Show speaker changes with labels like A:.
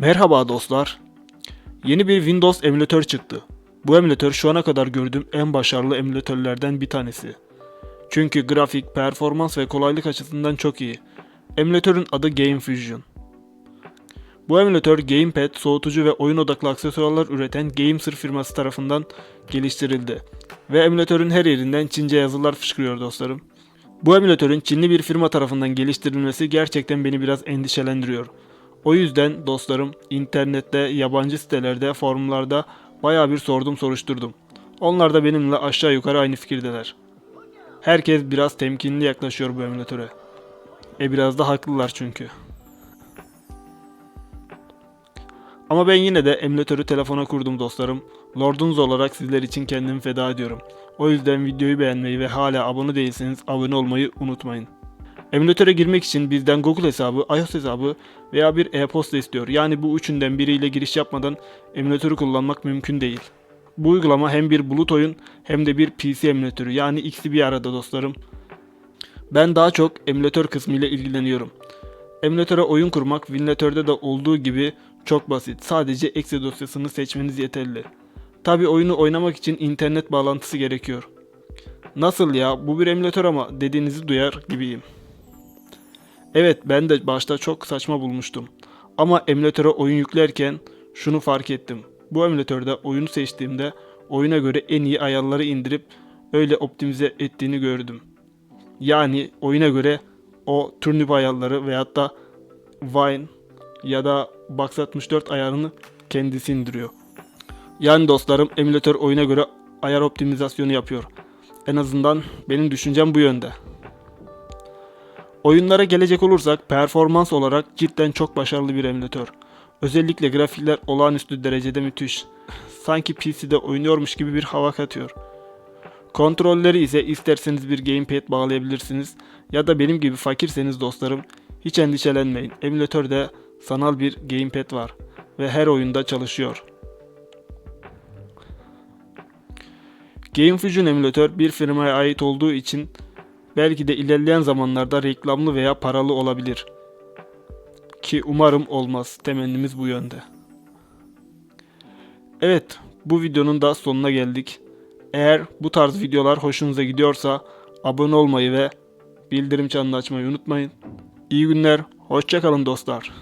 A: Merhaba dostlar. Yeni bir Windows emülatör çıktı. Bu emülatör şu ana kadar gördüğüm en başarılı emülatörlerden bir tanesi. Çünkü grafik, performans ve kolaylık açısından çok iyi. Emülatörün adı Game Fusion. Bu emülatör gamepad, soğutucu ve oyun odaklı aksesuarlar üreten Gameser firması tarafından geliştirildi. Ve emülatörün her yerinden Çince yazılar fışkırıyor dostlarım. Bu emülatörün Çinli bir firma tarafından geliştirilmesi gerçekten beni biraz endişelendiriyor. O yüzden dostlarım internette, yabancı sitelerde, forumlarda baya bir sordum soruşturdum. Onlar da benimle aşağı yukarı aynı fikirdeler. Herkes biraz temkinli yaklaşıyor bu emülatöre. E biraz da haklılar çünkü. Ama ben yine de emülatörü telefona kurdum dostlarım. Lordunuz olarak sizler için kendimi feda ediyorum. O yüzden videoyu beğenmeyi ve hala abone değilseniz abone olmayı unutmayın. Emülatöre girmek için bizden Google hesabı, iOS hesabı veya bir e-posta istiyor. Yani bu üçünden biriyle giriş yapmadan emülatörü kullanmak mümkün değil. Bu uygulama hem bir bulut oyun hem de bir PC emülatörü yani ikisi bir arada dostlarım. Ben daha çok emülatör kısmı ile ilgileniyorum. Emülatöre oyun kurmak Winlatör'de de olduğu gibi çok basit. Sadece exe dosyasını seçmeniz yeterli. Tabi oyunu oynamak için internet bağlantısı gerekiyor. Nasıl ya bu bir emülatör ama dediğinizi duyar gibiyim. Evet ben de başta çok saçma bulmuştum. Ama emülatöre oyun yüklerken şunu fark ettim. Bu emülatörde oyunu seçtiğimde oyuna göre en iyi ayarları indirip öyle optimize ettiğini gördüm. Yani oyuna göre o turnip ayarları veyahut da Wine ya da Box 64 ayarını kendisi indiriyor. Yani dostlarım emülatör oyuna göre ayar optimizasyonu yapıyor. En azından benim düşüncem bu yönde. Oyunlara gelecek olursak performans olarak cidden çok başarılı bir emülatör. Özellikle grafikler olağanüstü derecede müthiş. Sanki PC'de oynuyormuş gibi bir hava katıyor. Kontrolleri ise isterseniz bir gamepad bağlayabilirsiniz ya da benim gibi fakirseniz dostlarım hiç endişelenmeyin. Emülatörde sanal bir gamepad var ve her oyunda çalışıyor. Game Fusion emülatör bir firmaya ait olduğu için belki de ilerleyen zamanlarda reklamlı veya paralı olabilir. Ki umarım olmaz. Temennimiz bu yönde. Evet, bu videonun da sonuna geldik. Eğer bu tarz videolar hoşunuza gidiyorsa abone olmayı ve bildirim çanını açmayı unutmayın. İyi günler, hoşçakalın dostlar.